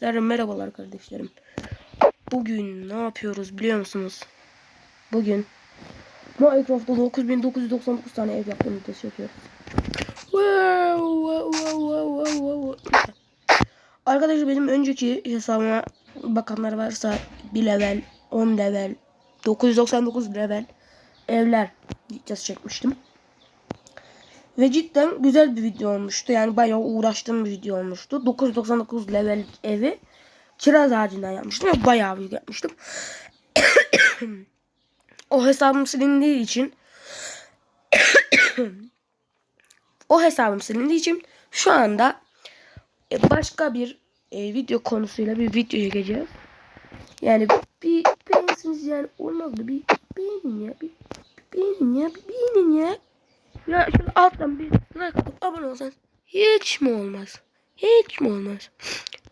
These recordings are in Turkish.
Sizlere merhabalar kardeşlerim. Bugün ne yapıyoruz biliyor musunuz? Bugün Minecraft'ta 9999 tane ev yaptığını videosu yapıyoruz. Wow, wow, wow, wow, wow. Arkadaşlar benim önceki hesabıma bakanlar varsa 1 level, 10 level, 999 level evler videosu çekmiştim. Ve cidden güzel bir video olmuştu. Yani bayağı uğraştığım bir video olmuştu. 999 level evi kiraz ağacından yapmıştım ve bayağı büyük yapmıştım. o hesabım silindiği için o hesabım silindiği için şu anda e, başka bir e, video konusuyla bir video çekeceğiz. Yani bir beğensiniz yani olmaz? Bir beğenin ya. Bir, bir beğenin ya. Bir beğenin ya. Ya şöyle alttan bir like atıp abone olsanız hiç mi olmaz? Hiç mi olmaz?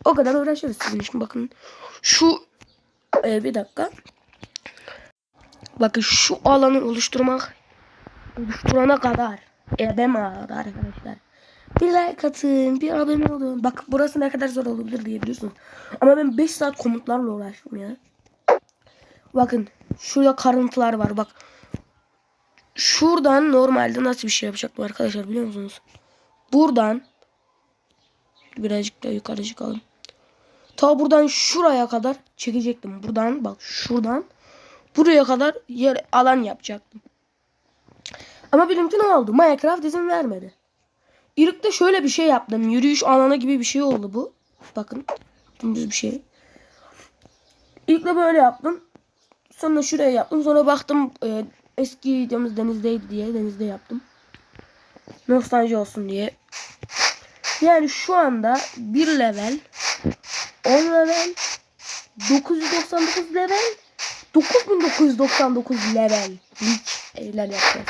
O kadar uğraşıyoruz sizin için. Bakın şu e, bir dakika. Bakın şu alanı oluşturmak oluşturana kadar ebem ağrıdı arkadaşlar. Bir like atın, bir abone olun. Bak burası ne kadar zor olabilir diyebiliyorsunuz. Ama ben 5 saat komutlarla uğraştım ya. Bakın şurada karıntılar var bak. Şuradan normalde nasıl bir şey yapacaktım arkadaşlar biliyor musunuz? Buradan birazcık daha yukarı çıkalım. Ta buradan şuraya kadar çekecektim. Buradan bak şuradan buraya kadar yer alan yapacaktım. Ama benimki ne oldu? Minecraft izin vermedi. İlk şöyle bir şey yaptım. Yürüyüş alanı gibi bir şey oldu bu. Bakın. Dümdüz bir şey. İlk de böyle yaptım. Sonra şuraya yaptım. Sonra baktım e, eski videomuz denizdeydi diye denizde yaptım. Nostalji olsun diye. Yani şu anda 1 level 10 level 999 level 9999 level evler yapacağız.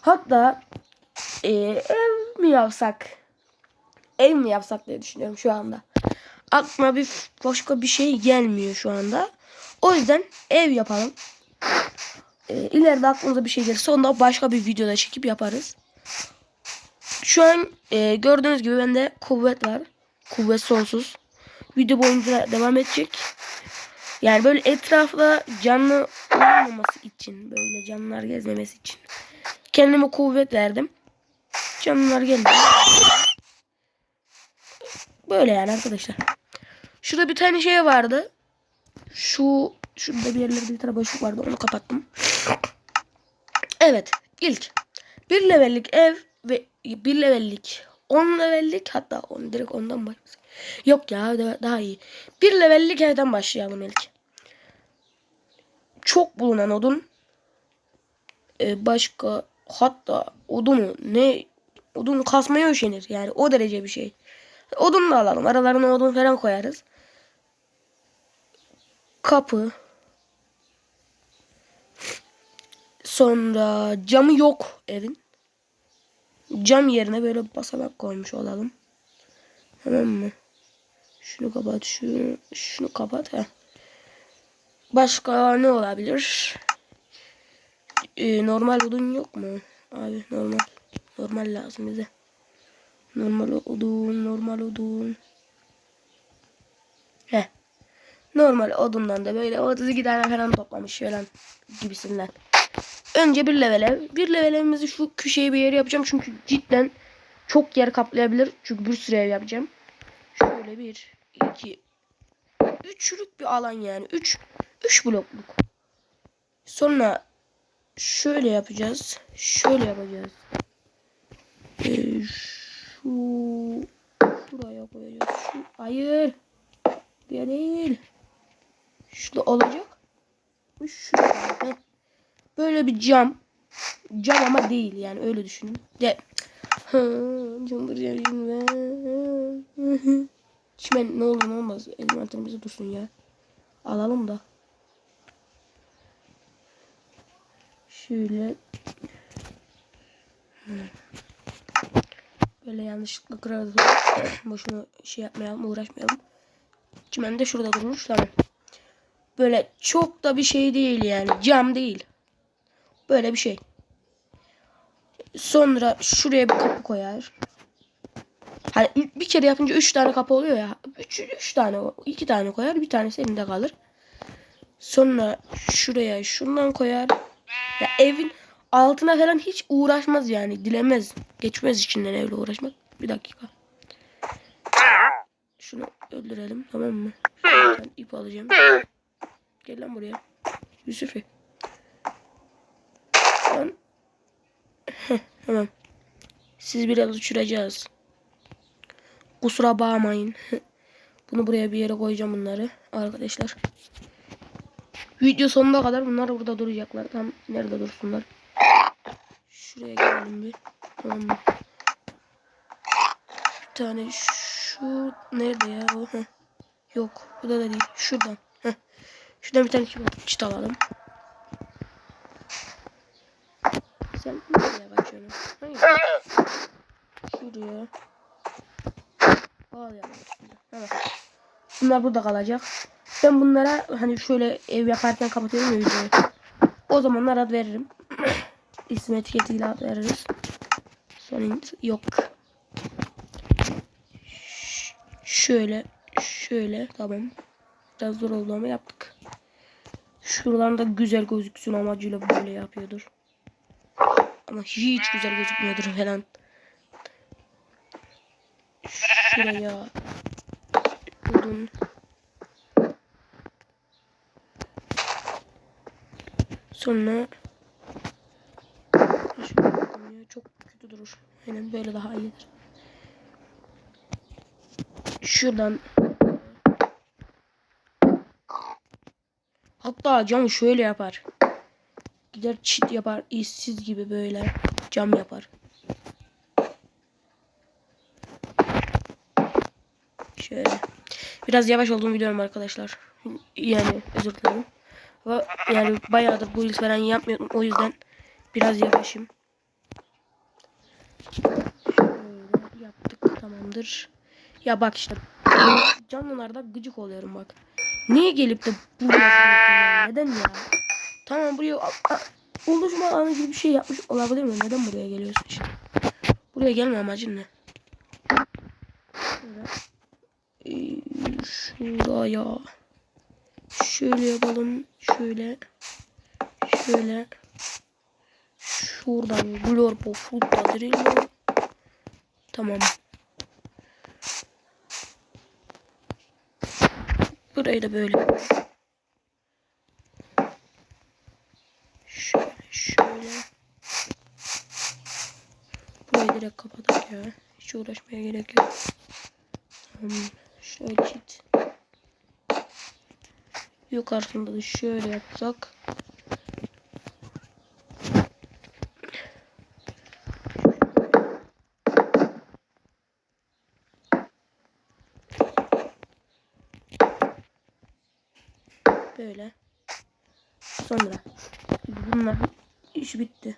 Hatta e, ev mi yapsak? Ev mi yapsak diye düşünüyorum şu anda. Aklıma bir başka bir şey gelmiyor şu anda. O yüzden ev yapalım. E, ileride aklımıza bir şey gelirse onu da başka bir videoda çekip yaparız. Şu an e, gördüğünüz gibi bende kuvvet var. Kuvvet sonsuz. Video boyunca devam edecek. Yani böyle etrafta canlı olmaması için böyle canlılar gezmemesi için kendime kuvvet verdim. Canlılar geldi. Böyle yani arkadaşlar. Şurada bir tane şey vardı. Şu şurada bir yerlerde bir tane boşluk vardı. Onu kapattım. Evet. ilk bir levellik ev ve bir levellik 10 levellik hatta on direkt ondan başlayalım. Yok ya daha iyi. Bir levellik evden başlayalım ilk. Çok bulunan odun. Ee, başka hatta odunu ne odun kasmaya üşenir. Yani o derece bir şey. Odun da alalım. Aralarına odun falan koyarız. Kapı. Sonra camı yok evin. Cam yerine böyle basamak koymuş olalım. Tamam mı? Şunu kapat, şunu, şunu kapat. Heh. Başka ne olabilir? Ee, normal odun yok mu? Abi normal. Normal lazım bize. Normal odun, normal odun. Heh. Normal odundan da böyle 32 tane falan toplamış falan gibisinden. Önce bir level ev. Bir level evimizi şu köşeye bir yere yapacağım. Çünkü cidden çok yer kaplayabilir. Çünkü bir sürü ev yapacağım. Şöyle bir, iki, üçlük bir alan yani. Üç, üç blokluk. Sonra şöyle yapacağız. Şöyle yapacağız. Ee, şu şuraya koyacağız. Şu, hayır. Bir değil. Şurada olacak. Şuraya. Böyle bir cam. Cam ama değil yani öyle düşünün. De Çimen ne olur ne olmaz. Envanterimize dursun ya. Alalım da. Şöyle. Böyle yanlışlıkla kırarız. Boşuna şey yapmayalım uğraşmayalım. Çimen de şurada durmuş tamam. Böyle çok da bir şey değil yani. Cam değil. Böyle bir şey. Sonra şuraya bir kapı koyar. Hani bir kere yapınca 3 tane kapı oluyor ya. 3 3 tane 2 tane koyar, bir tanesi elinde kalır. Sonra şuraya şundan koyar. Ya evin altına falan hiç uğraşmaz yani. Dilemez. Geçmez içinden evle uğraşmak. Bir dakika. Şunu öldürelim tamam mı? Tane ip alacağım. Gel lan buraya. Yusuf'i. Lan. Tamam. Siz biraz uçuracağız. Kusura bakmayın. Bunu buraya bir yere koyacağım bunları arkadaşlar. Video sonuna kadar bunlar burada duracaklar. Tam nerede dursunlar? Şuraya gelelim bir. Tamam? Bir tane şu nerede ya. Yok. Burada da değil. Şuradan. Heh. Şuradan bir tane çit alalım. Sen nereye kaçıyorsun? Hayır. Şuraya. Bağlayalım şimdi. Evet. Bunlar burada kalacak. Ben bunlara hani şöyle ev yaparken kapatıyorum ya videoyu. O zamanlar ad veririm. İsim etiketiyle ad veririz. Sorun yok. Ş- Şöyle, şöyle tamam. Biraz zor oldu ama yaptık. Şuralarında güzel gözüksün amacıyla böyle yapıyordur. Ama hiç güzel gözükmüyordur falan. Şuraya odun. Sonra çok kötü durur. Aynen böyle daha iyidir. Şuradan Hatta cam şöyle yapar. Gider çit yapar. işsiz gibi böyle cam yapar. Şöyle. Biraz yavaş olduğumu biliyorum arkadaşlar. Yani özür dilerim. Ama yani bayağıdır bu yıl falan yapmıyordum. O yüzden biraz yavaşım. Şöyle yaptık tamamdır. Ya bak işte canlılarda gıcık oluyorum bak. Niye gelip de buraya giriyorsun ya? Neden ya? Tamam buraya a- a- alanı gibi bir şey yapmış olabilir mi? Neden buraya geliyorsun işte? Buraya gelme amacın ne? Şöyle. Ee, şuraya. Şöyle yapalım. Şöyle. Şöyle. Şuradan glorpo futta drill. Tamam. Burayı da böyle. Şöyle şöyle. Burayı direkt kapatıp ya. Hiç uğraşmaya gerek yok. Tamam. Şöyle çit. Yukarısında da şöyle yapsak. Böyle. Sonra bunlar iş bitti.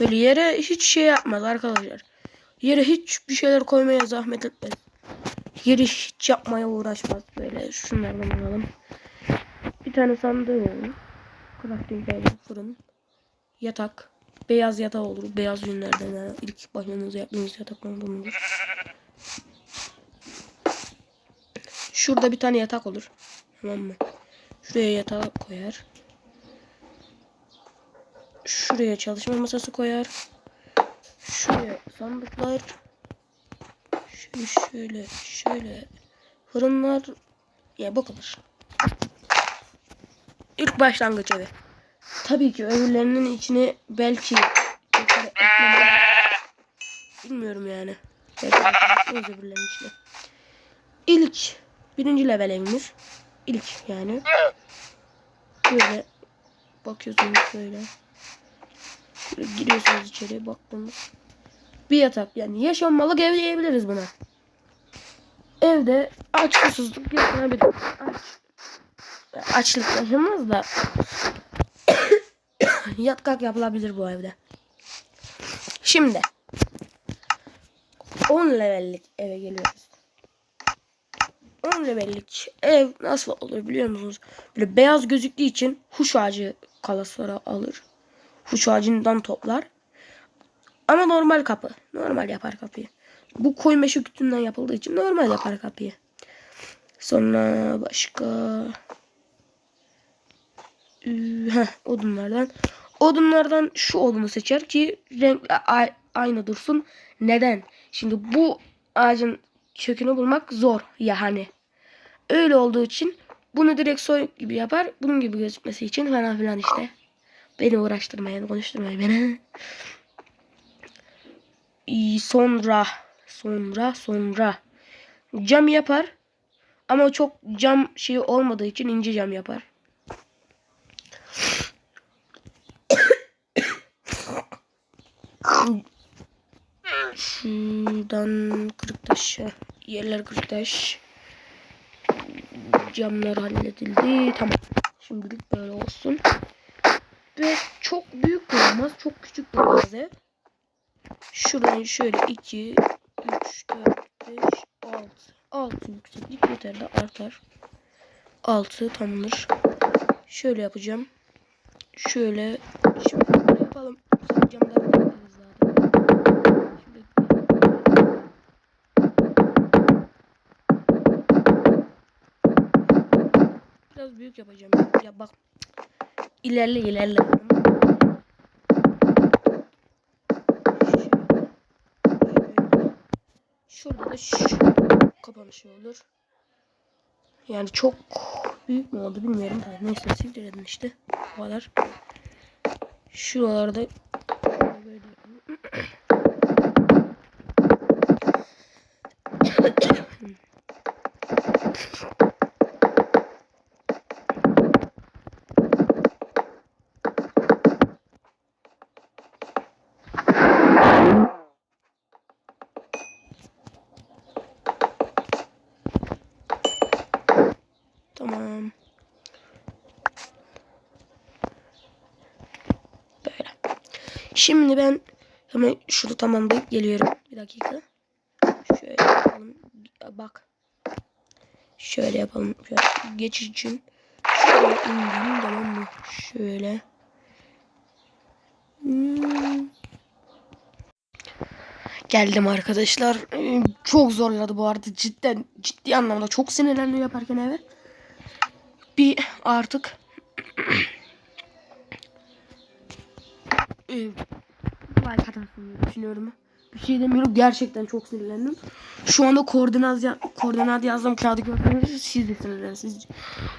Böyle yere hiç şey yapmaz arkadaşlar. Yere hiç bir şeyler koymaya zahmet etmez. Yeri hiç yapmaya uğraşmaz. Böyle şunlardan alalım. Bir tane sandığı olur. Crafting table, fırın. Yatak. Beyaz yatak olur. Beyaz günlerden yani ilk başınıza yaptığınız yataklardan olur. Şurada bir tane yatak olur. Tamam mı? Şuraya yatağı koyar. Şuraya çalışma masası koyar. Şuraya sandıklar. Şöyle şöyle şöyle fırınlar. Ya bu kadar. İlk başlangıç evi. Tabii ki öbürlerinin içine belki. Bilmiyorum yani. Belki içine. İlk birinci level evimiz. İlk yani. Böyle bakıyorsunuz böyle. Giriyorsunuz içeri baktınız. Bir yatak yani yaşanmalık ev diyebiliriz buna. Evde aç susuzluk yaşanabilir. Aç. Açlık yaşamaz da yat kalk yapılabilir bu evde. Şimdi 10 levellik eve geliyoruz. 10 levellik ev nasıl olur biliyor musunuz? Böyle beyaz gözüktüğü için huş ağacı kalasları alır. Huş ağacından toplar. Ama normal kapı. Normal yapar kapıyı. Bu koyu meşe kütüğünden yapıldığı için normal yapar kapıyı. Sonra başka heh, odunlardan. Odunlardan şu odunu seçer ki renk aynı dursun. Neden? Şimdi bu ağacın kökünü bulmak zor ya hani. Öyle olduğu için bunu direkt soy gibi yapar. Bunun gibi gözükmesi için falan filan işte. Beni uğraştırmayın, konuşturmayın beni. Sonra, sonra, sonra. Cam yapar. Ama çok cam şeyi olmadığı için ince cam yapar. Şuradan kırık taş. Yerler kırık taş. Camlar halledildi. Tamam. Şimdilik böyle olsun. Ve çok büyük olmaz. Çok küçük olmaz ev. Şuradan şöyle 2, 3, 4, 5, 6. 6 yükseklik yeterli artar. 6 tamamdır. Şöyle yapacağım. Şöyle. Şimdi yapalım. Camları Biraz büyük yapacağım. Ya bak. İlerle ilerle. Şurada da şu kapanışı olur. Yani çok büyük mü oldu bilmiyorum. Ha, Neyse sildirelim işte. Bu kadar. Şuralarda böyle yapalım. Tamam. Böyle. Şimdi ben hemen şunu tamamlayıp geliyorum. Bir dakika. Şöyle yapalım. Bak. Şöyle yapalım. Şöyle geçiş için. Şöyle indim tamam mı? Şöyle. Hmm. Geldim arkadaşlar. Ee, Çok zorladı bu arada. Cidden ciddi anlamda çok sinirlendim yaparken eve. Bir artık Ee, like atarsın diye düşünüyorum. Bir şey demiyorum. Gerçekten çok sinirlendim. Şu anda koordinat, ya- koordinat yazdım kağıdı gördüğünüz siz de sinirlensiniz.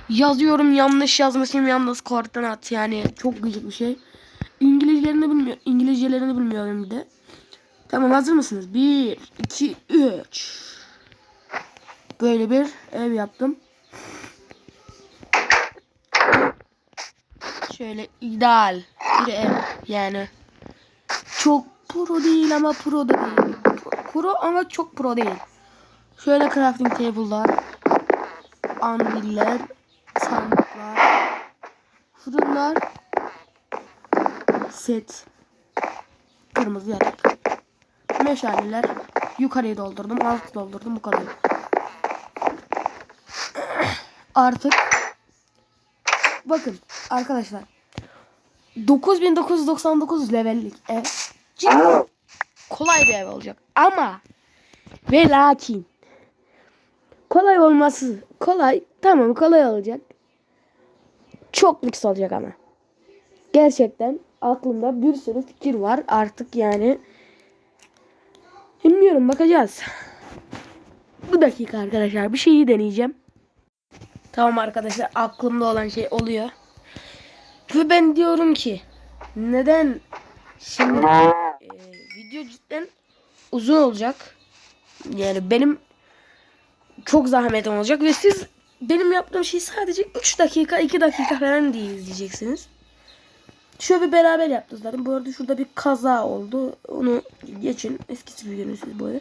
Yazıyorum yanlış yazmışım yalnız koordinat yani çok gıcık bir şey. İngilizcelerini bilmiyorum. İngilizcelerini bilmiyorum bir de. Tamam hazır mısınız? 1 2 3 Böyle bir ev yaptım. Şöyle ideal bir ev yani. Çok pro değil ama pro da değil. Pro ama çok pro değil. Şöyle crafting table'lar, anviller, sandıklar, fırınlar, set, kırmızı yatak, meşaleler, yukarıyı doldurdum, altı doldurdum bu kadar. Artık bakın arkadaşlar. 9999 levellik ev cidden kolay bir ev olacak ama ve lakin kolay olması kolay tamam kolay olacak. Çok lüks olacak ama. Gerçekten aklımda bir sürü fikir var artık yani. Bilmiyorum bakacağız. Bu dakika arkadaşlar bir şeyi deneyeceğim tamam arkadaşlar aklımda olan şey oluyor ve ben diyorum ki neden şimdi e, video cidden uzun olacak. Yani benim çok zahmetim olacak ve siz benim yaptığım şeyi sadece 3 dakika 2 dakika falan diye izleyeceksiniz. Şöyle bir beraber yaptık zaten. Bu arada şurada bir kaza oldu. Onu geçin. Eskisi bir siz böyle.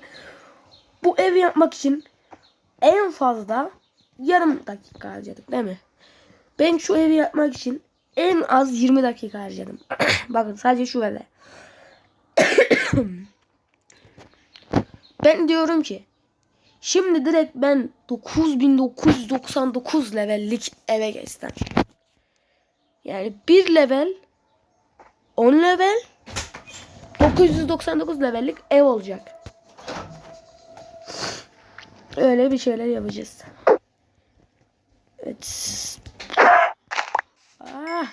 Bu ev yapmak için en fazla yarım dakika harcadık değil mi? Ben şu evi yapmak için en az 20 dakika harcadım. Bakın sadece şu eve. ben diyorum ki şimdi direkt ben 9999 levellik eve geçsem. Yani bir level 10 level 999 levellik ev olacak. Öyle bir şeyler yapacağız. Evet. Ah.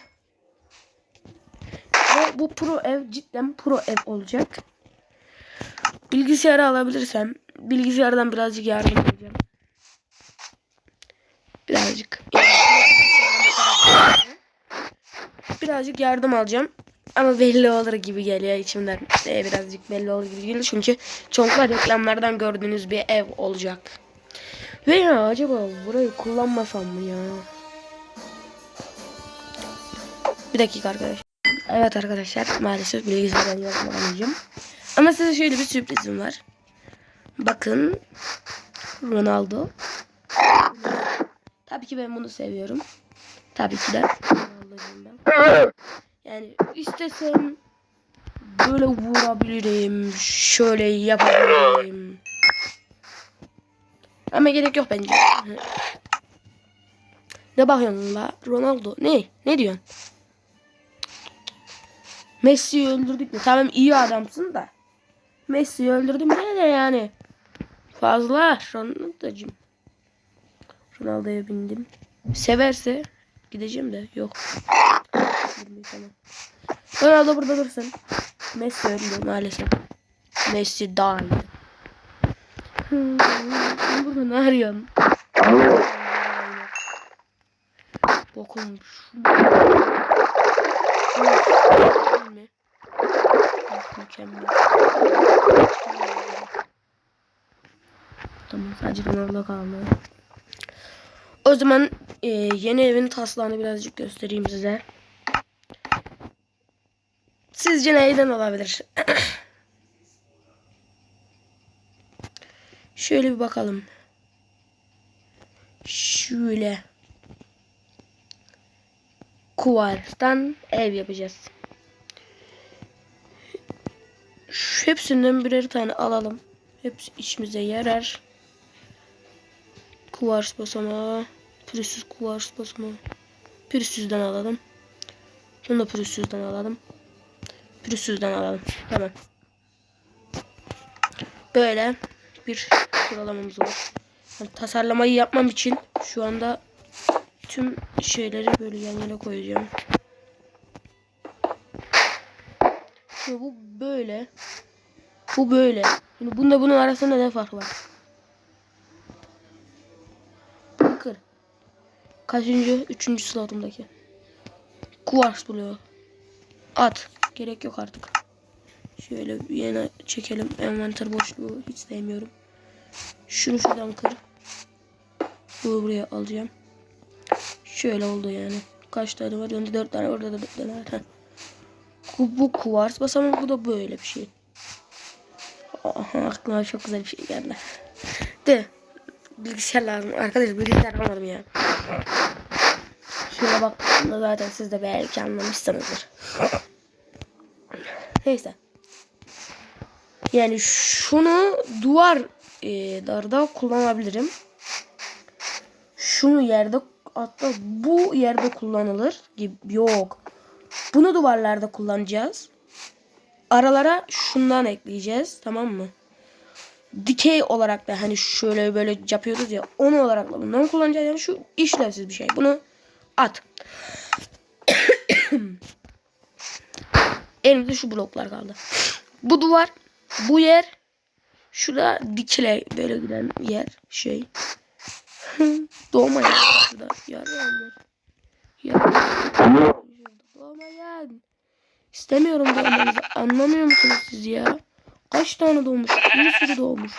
Ve bu pro ev cidden pro ev olacak. Bilgisayarı alabilirsem bilgisayardan birazcık yardım edeceğim. Birazcık. Birazcık yardım alacağım. Ama belli olur gibi geliyor içimden. Ee, birazcık belli olur gibi geliyor. Çünkü çoğunlukla reklamlardan gördüğünüz bir ev olacak. Veya acaba burayı kullanmasam mı ya? Bir dakika arkadaşlar. Evet arkadaşlar maalesef bilgisayardan yapamayacağım. Ama size şöyle bir sürprizim var. Bakın. Ronaldo. Tabii ki ben bunu seviyorum. Tabii ki de. Yani istesem böyle vurabilirim. Şöyle yapabilirim. Ama gerek yok bence. Ne bakıyorsun la? Ronaldo. Ne? Ne diyorsun? Messi'yi öldürdük mü? Tamam iyi adamsın da. Messi'yi öldürdüm ne de yani. Fazla. Ronaldo'cum. Ronaldo'ya bindim. Severse gideceğim de yok. tamam. Ronaldo burada dursun. Messi öldü maalesef. Messi daha sen burada ne arıyorsun? Bokum şu. Tamam sadece Ronaldo kaldı. O zaman e, yeni evin taslağını birazcık göstereyim size. Sizce neyden olabilir? Şöyle bir bakalım. Şöyle. Kuvarstan ev yapacağız. Şu hepsinden birer tane alalım. Hepsi içimize yarar. Kuvars basamağı. Pürüzsüz kuvars basamağı. Pürüzsüzden alalım. Bunu da pürüzsüzden alalım. Pürüzsüzden alalım. Tamam. Böyle bir sıralamamız var. Yani tasarlamayı yapmam için şu anda tüm şeyleri böyle yan yana koyacağım. Şimdi bu böyle. Bu böyle. Şimdi bunda bunun arasında ne fark var? Bakır. Kaçıncı? Üçüncü slotundaki. Kuvars buluyor. At. Gerek yok artık. Şöyle yine çekelim. Envanter boşluğu hiç sevmiyorum. Şunu şuradan kır. Bunu buraya alacağım. Şöyle oldu yani. Kaç tane var? Önde dört tane. Orada da dört tane var. Bu, kuvars basamak. Bu da böyle bir şey. Aha, aklıma çok güzel bir şey geldi. De. Bilgisayar lazım. Arkadaşlar bilgisayar almadım ya. Şuna bak. Zaten siz de belki anlamışsınızdır. Neyse. Yani şunu duvar e, darda kullanabilirim. Şunu yerde hatta bu yerde kullanılır gibi yok. Bunu duvarlarda kullanacağız. Aralara şundan ekleyeceğiz. Tamam mı? Dikey olarak da hani şöyle böyle yapıyoruz ya onu olarak da bundan kullanacağız. Yani şu işlevsiz bir şey. Bunu at. Elimizde şu bloklar kaldı. Bu duvar, bu yer, şurada dikile böyle giden yer şey. Doğmayan şurada var. Yer. Doğmayan. İstemiyorum doğmanızı. Anlamıyor musunuz siz ya? Kaç tane doğmuş? Bir sürü doğmuş.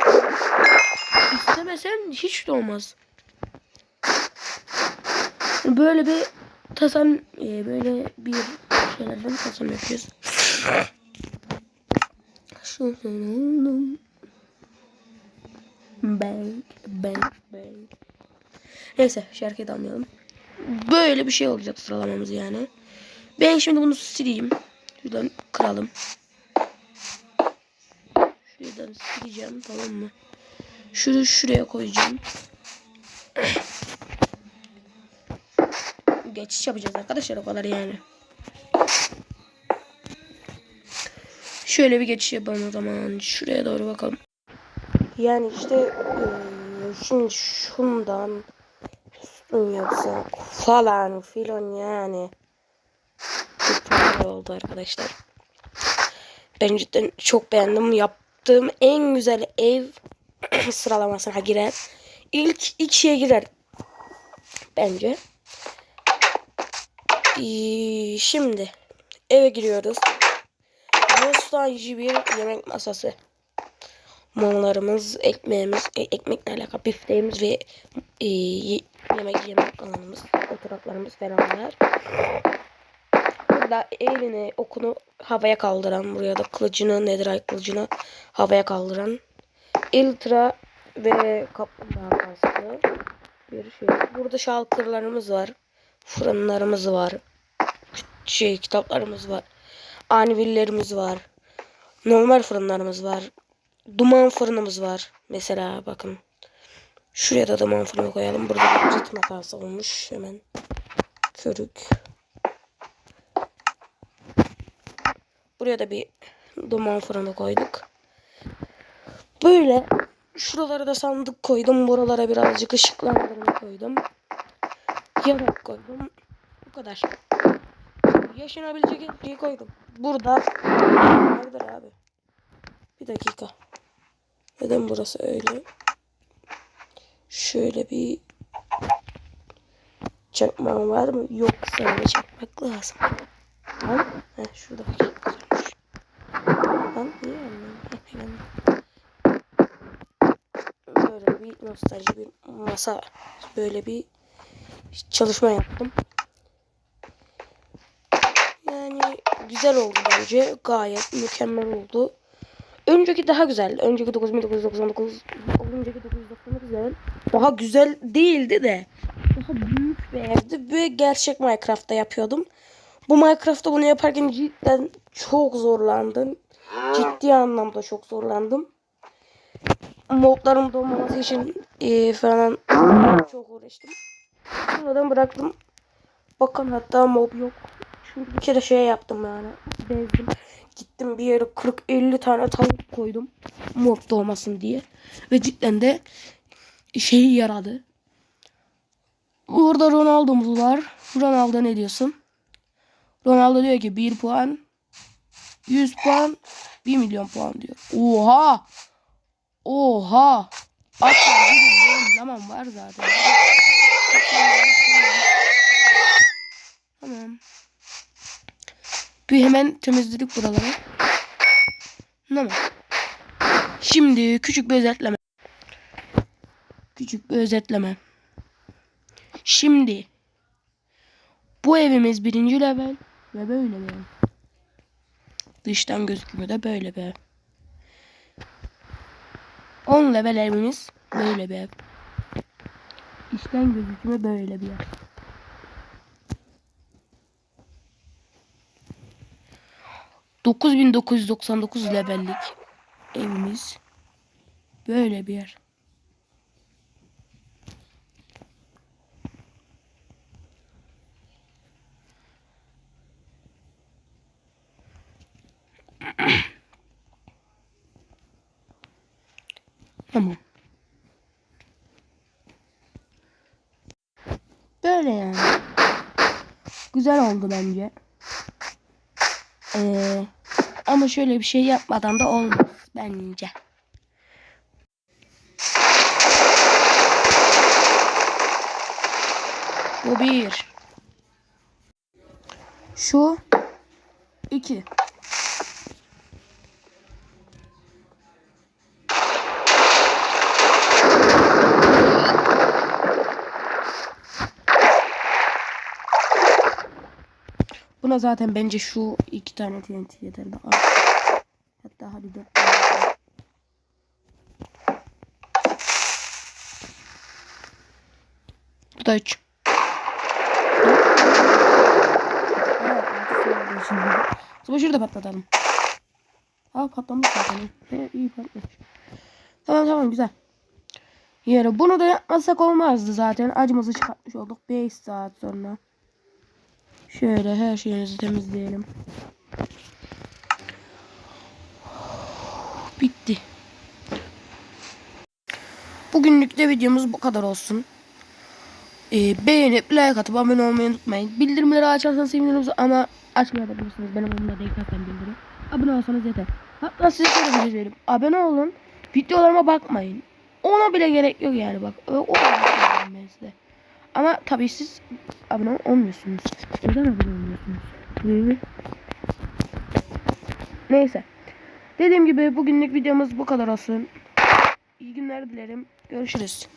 İstemesen hiç doğmaz. Böyle bir tasarım e, böyle bir şeylerden tasarım yapıyoruz. Bang bang bang. Neyse şarkıyı da almayalım. Böyle bir şey olacak sıralamamız yani. Ben şimdi bunu sileyim. Şuradan kıralım. Şuradan sileceğim tamam mı? Şunu şuraya koyacağım. Geçiş yapacağız arkadaşlar o kadar yani. Şöyle bir geçiş yapalım o zaman. Şuraya doğru bakalım. Yani işte e, şimdi şundan yapsak falan filan yani. Oldu arkadaşlar. Ben cidden çok beğendim. Yaptığım en güzel ev sıralamasına girer. İlk ikiye girer. Bence. Ee, şimdi eve giriyoruz. Nostalji bir yemek masası. Mumlarımız, ekmeğimiz, e, ekmekle alakalı bifteğimiz ve e, ye- yemek yemek alanımız, oturaklarımız falan var. Burada elini, okunu havaya kaldıran, buraya da kılıcını, netherite kılıcını havaya kaldıran Iltra ve kaplumbağa kaskı bir şey. Burada şalkırlarımız var. Fırınlarımız var. Şey kitaplarımız var. Anivillerimiz var. Normal fırınlarımız var. Duman fırınımız var. Mesela bakın. Şuraya da duman fırını koyalım. Burada bir ritm hatası olmuş. Hemen körük. Buraya da bir duman fırını koyduk. Böyle şuralara da sandık koydum. Buralara birazcık ışıklandırma koydum. Yarak koydum. Bu kadar. Yaşanabilecek her şeyi koydum. Burada Nerededir abi? Bir dakika. Neden burası öyle? Şöyle bir çakmağım var mı? Yok sana çakmak lazım. Lan, heh, şurada bakayım. Lan niye anlıyorum? Böyle bir nostalji bir masa böyle bir çalışma yaptım. Yani güzel oldu bence. Gayet mükemmel oldu. Önceki daha güzeldi. Önceki 9999 önceki 999 daha güzel değildi de daha büyük bir evdi ve gerçek Minecraft'ta yapıyordum. Bu Minecraft'ta bunu yaparken cidden çok zorlandım. Ciddi anlamda çok zorlandım. Modlarım dolmaması için eee, falan çok uğraştım. Sonradan bıraktım. Bakın hatta mob yok. Çünkü bir kere şey yaptım yani. Bezdim. Gittim bir yere 40-50 tane tavuk koydum. Mob doğmasın diye. Ve cidden de şeyi yaradı. Burada Ronaldo'muz var. Ronaldo ne diyorsun? Ronaldo diyor ki 1 puan 100 puan 1 milyon puan diyor. Oha! Oha! Hatta benim zaman var zaten. Tamam. Bir hemen temizledik buraları. Tamam. Şimdi küçük bir özetleme. Küçük bir özetleme. Şimdi bu evimiz birinci level ve böyle bir ev. Dıştan gözükümü de böyle bir ev. 10 level evimiz böyle bir ev. İçten gözükümü böyle bir ev. Dokuz bin dokuz yüz doksan dokuz levellik evimiz böyle bir yer. Tamam. Böyle yani. Güzel oldu bence. Ee, ama şöyle bir şey yapmadan da olmaz bence. Bu bir. Şu iki. Buna zaten bence şu iki tane TNT yeter. Hatta hadi dört tane. Bu da üç. Sonra şurada patlatalım. Aa patlamış zaten. He, iyi patlamış. Tamam tamam güzel. Yani bunu da yapmasak olmazdı zaten. Acımızı çıkartmış olduk 5 saat sonra. Şöyle her şeyimizi temizleyelim. Bitti. Bugünlük de videomuz bu kadar olsun. Ee, beğenip like atıp abone olmayı unutmayın. Bildirimleri açarsanız seviniriz ama açmayabilirsiniz. Benim umurumda değil zaten bildirim. Abone olsanız yeter. Hatta size şöyle bir şey. Abone olun. Videolarıma bakmayın. Ona bile gerek yok yani bak. O, o ben size. Ama tabii siz abone olmuyorsunuz. Neden abone olmuyorsunuz? Hı. Neyse. Dediğim gibi bugünlük videomuz bu kadar olsun. İyi günler dilerim. Görüşürüz.